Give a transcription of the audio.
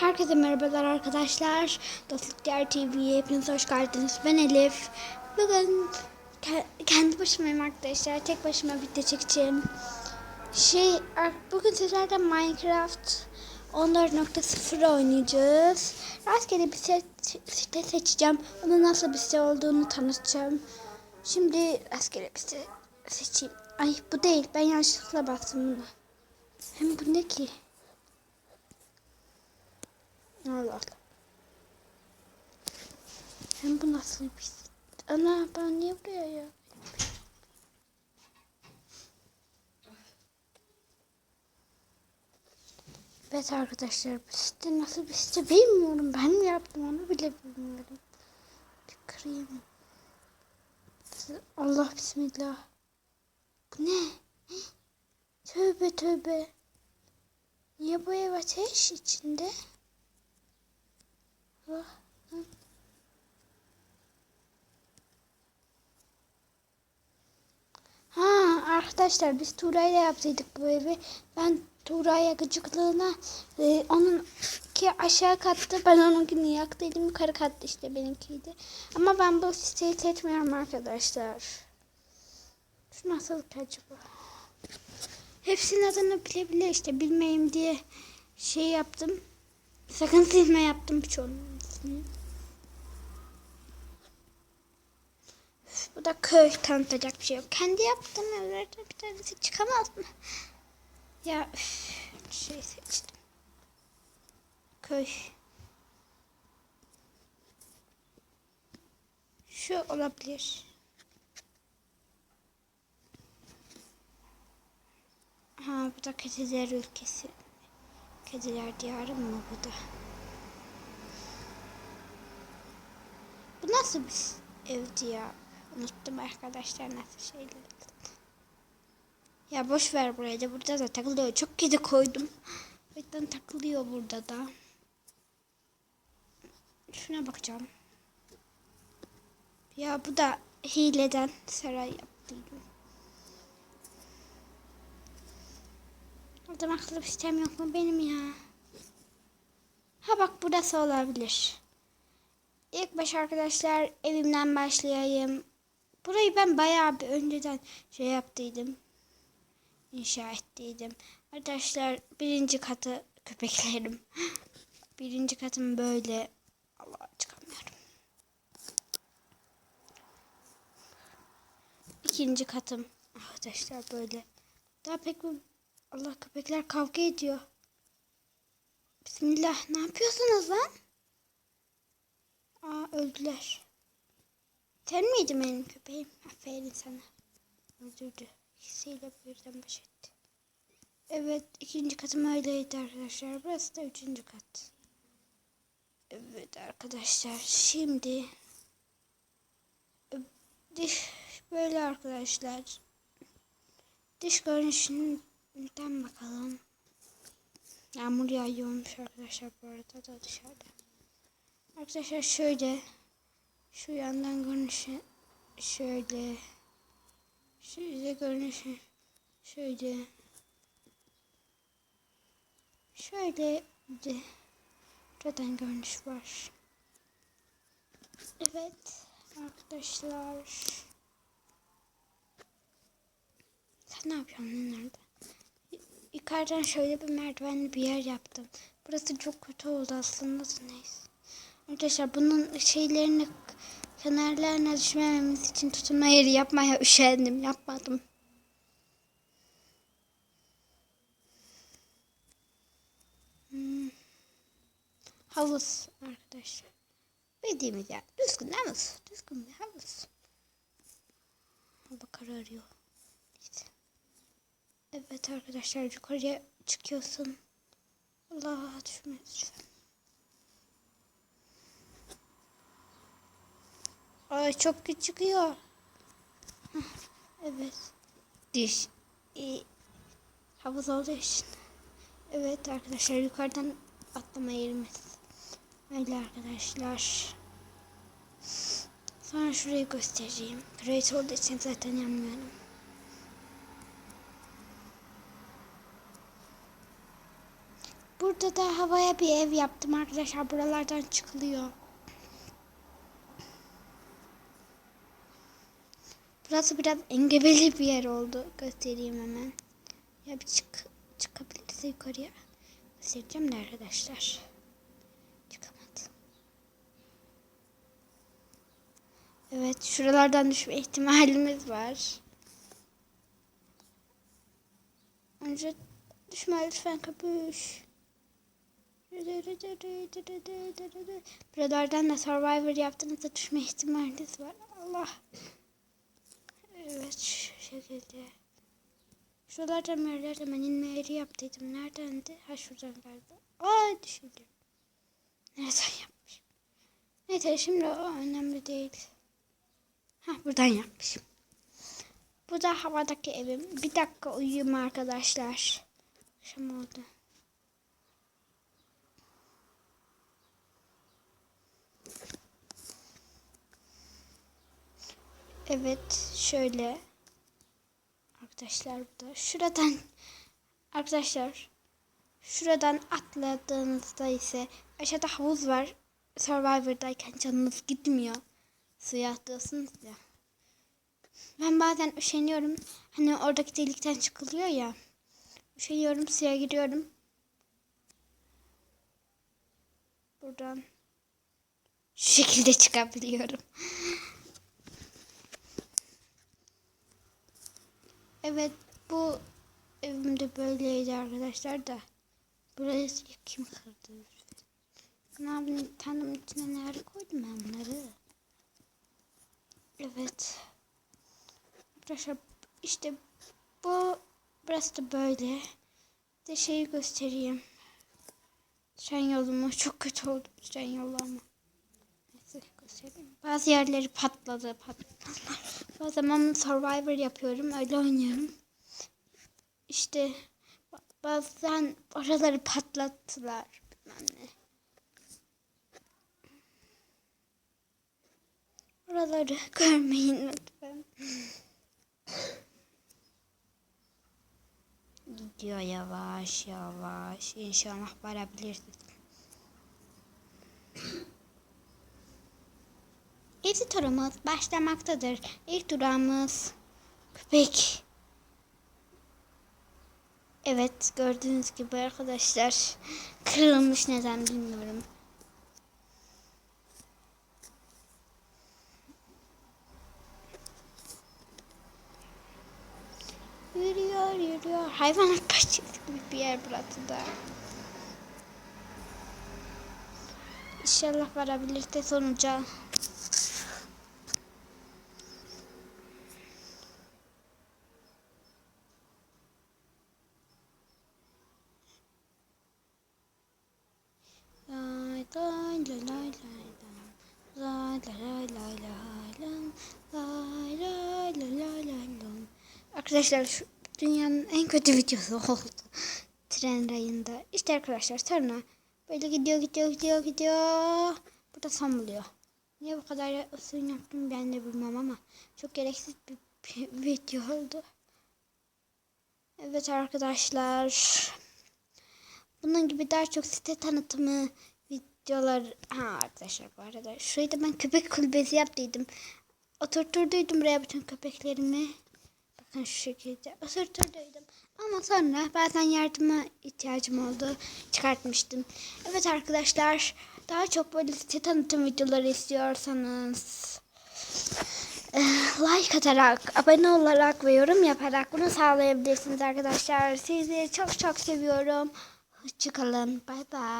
Herkese merhabalar arkadaşlar. Dostluk Diğer TV'ye hepiniz hoş geldiniz. Ben Elif. Bugün ke- kendi başımayım arkadaşlar. Tek başıma video çekeceğim. Şey, bugün sizlerle Minecraft 14.0 oynayacağız. Rastgele bir site seçeceğim. Onun nasıl bir site olduğunu tanıtacağım. Şimdi rastgele bir site seçeyim. Ay bu değil. Ben yanlışlıkla bastım bunu. Hem bu ne ki? Allah Allah. Hem bu nasıl bir Ana ben niye buraya ya? Evet arkadaşlar bu site nasıl bir site bilmiyorum. Ben mi yaptım onu bile bilmiyorum. Bir kırayım. Allah bismillah. Bu ne? Tövbe tövbe. Niye bu ev ateş içinde? Ha arkadaşlar biz Tuğra'yla yapsaydık bu evi. Ben Tuğra'ya gıcıklığına e, onun ki aşağı kattı ben onunkini yaktıydım yukarı kattı işte benimkiydi. Ama ben bu siteyi seçmiyorum arkadaşlar. Şu nasıl ki acaba? Hepsinin adını bile bile işte bilmeyeyim diye şey yaptım. Sakın silme yaptım birçoğunun ismini. Üf, Bu da köy tanıtacak bir şey yok. Kendi yaptığım evlerden bir tanesi çıkamaz mı? Ya üf, şey seçtim. Köy. Şu olabilir. Ha bu da kediler ülkesi. Kediler diyarı mı bu da? Nasıl bir evdi ya? Unuttum arkadaşlar nasıl şeyler. Ya boş ver burayı da burada da takılıyor. Çok kedi koydum. Yüzden takılıyor burada da. Şuna bakacağım. Ya bu da hileden saray yaptıydım. Adam akıllı bir sistem yok mu benim ya? Ha bak burası olabilir. İlk baş arkadaşlar evimden başlayayım. Burayı ben bayağı bir önceden şey yaptıydım. İnşa ettiydim. Arkadaşlar birinci katı köpeklerim. Birinci katım böyle. Allah çıkamıyorum. İkinci katım arkadaşlar böyle. Daha pek bir Allah köpekler kavga ediyor. Bismillah ne yapıyorsunuz lan? Aa öldüler. Sen miydin benim köpeğim? Aferin sana. Öldürdü. Hissiyle birden baş etti. Evet ikinci katım öyleydi arkadaşlar. Burası da üçüncü kat. Evet arkadaşlar şimdi diş böyle arkadaşlar. Dış görünüşünden bakalım. Yağmur yağıyormuş arkadaşlar bu arada da dışarıda. Arkadaşlar şöyle şu yandan görünüşü şöyle şöyle görünüşü şöyle şöyle de buradan görünüş var. Evet arkadaşlar sen ne yapıyorsun nerede? Yukarıdan şöyle bir merdivenli bir yer yaptım. Burası çok kötü oldu aslında da neyse. Arkadaşlar bunun şeylerini kenarlarına düşmememiz için tutunma yeri yapmaya üşendim. Yapmadım. Hmm. Havuz arkadaşlar. Bildiğimiz yer. Düzgün havuz. Düzgün bir havuz. Hava kararıyor. Neyse. Evet arkadaşlar yukarıya çıkıyorsun. Allah düşme Ay çok küçük çıkıyor. Evet. Diş. İyi. Havuz olduğu için. Evet arkadaşlar yukarıdan atlama yerimiz. Öyle arkadaşlar. Sonra şurayı göstereyim. Kraliçe olduğu için zaten yanmıyorum. Burada da havaya bir ev yaptım arkadaşlar. Buralardan çıkılıyor. Burası biraz engebeli bir yer oldu. Göstereyim hemen. Ya bir çık çıkabilirse yukarıya. Göstereceğim de arkadaşlar. Çıkamadım. Evet şuralardan düşme ihtimalimiz var. Önce düşme lütfen kapış. Buralardan da Survivor yaptığınızda düşme ihtimaliniz var. Allah. Evet şu şekilde. Şuralardan yerlerden ben inme yaptıydım. Neredendi? Ha şuradan galiba. Aa düşürdüm. Nereden yapmışım? Neyse şimdi o önemli değil. Ha buradan yapmışım. Bu da havadaki evim. Bir dakika uyuyayım arkadaşlar. Akşam oldu. Evet şöyle. Arkadaşlar burada. Şuradan arkadaşlar şuradan atladığınızda ise aşağıda havuz var. Survivor'dayken canınız gitmiyor. Suya atlıyorsunuz ya. Ben bazen üşeniyorum. Hani oradaki delikten çıkılıyor ya. Üşeniyorum suya giriyorum. Buradan şu şekilde çıkabiliyorum. Evet bu evimde böyleydi arkadaşlar da. Burayı kim kırdı? Ne yapayım tanrımın içine neler koydum ben bunları. Evet. Arkadaşlar işte bu burası da böyle. De şeyi göstereyim. Tren yolumu çok kötü oldu tren yolu ama. Neyse göstereyim. Bazı yerleri patladı patladı. O zaman Survivor yapıyorum. Öyle oynuyorum. İşte bazen oraları patlattılar. Bilmem ne. Oraları görmeyin lütfen. Gidiyor yavaş yavaş. İnşallah varabilirsiniz. İlk turumuz başlamaktadır. İlk durağımız köpek. Evet gördüğünüz gibi arkadaşlar kırılmış neden bilmiyorum. Yürüyor yürüyor. Hayvanat bahçesi bir yer burası da. İnşallah varabilir de sonuca. Arkadaşlar şu dünyanın en kötü videosu oldu. Tren rayında. İşte arkadaşlar sonra böyle gidiyor gidiyor gidiyor gidiyor. Burada son buluyor. Niye bu kadar uzun yaptım ben de bilmem ama çok gereksiz bir, bir video oldu. Evet arkadaşlar. Bunun gibi daha çok site tanıtımı videolar. Ha arkadaşlar bu arada. Şurayı da ben köpek kulübesi yaptıydım. Oturturduydum buraya bütün köpeklerimi. Şu şekilde oturturduydum. Ama sonra bazen yardıma ihtiyacım oldu. Çıkartmıştım. Evet arkadaşlar. Daha çok böyle site tanıtım videoları istiyorsanız eh, like atarak, abone olarak ve yorum yaparak bunu sağlayabilirsiniz arkadaşlar. Sizi çok çok seviyorum. Hoşçakalın. Bay bay.